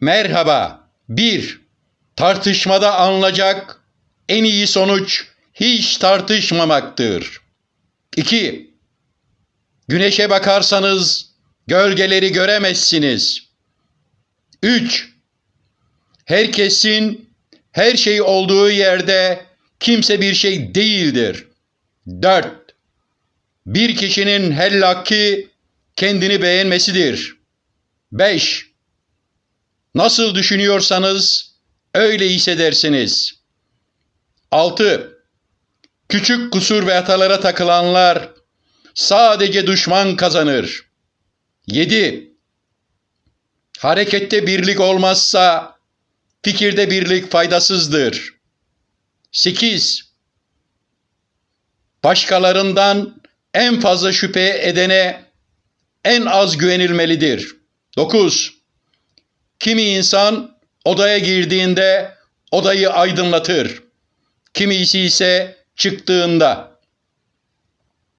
Merhaba. 1. Tartışmada alınacak en iyi sonuç hiç tartışmamaktır. 2. Güneşe bakarsanız gölgeleri göremezsiniz. 3. Herkesin her şey olduğu yerde kimse bir şey değildir. 4. Bir kişinin hellaki kendini beğenmesidir. 5. Nasıl düşünüyorsanız öyle hissedersiniz. 6. Küçük kusur ve hatalara takılanlar sadece düşman kazanır. 7. Harekette birlik olmazsa fikirde birlik faydasızdır. 8. Başkalarından en fazla şüphe edene en az güvenilmelidir. 9. Kimi insan odaya girdiğinde odayı aydınlatır. Kimisi ise çıktığında.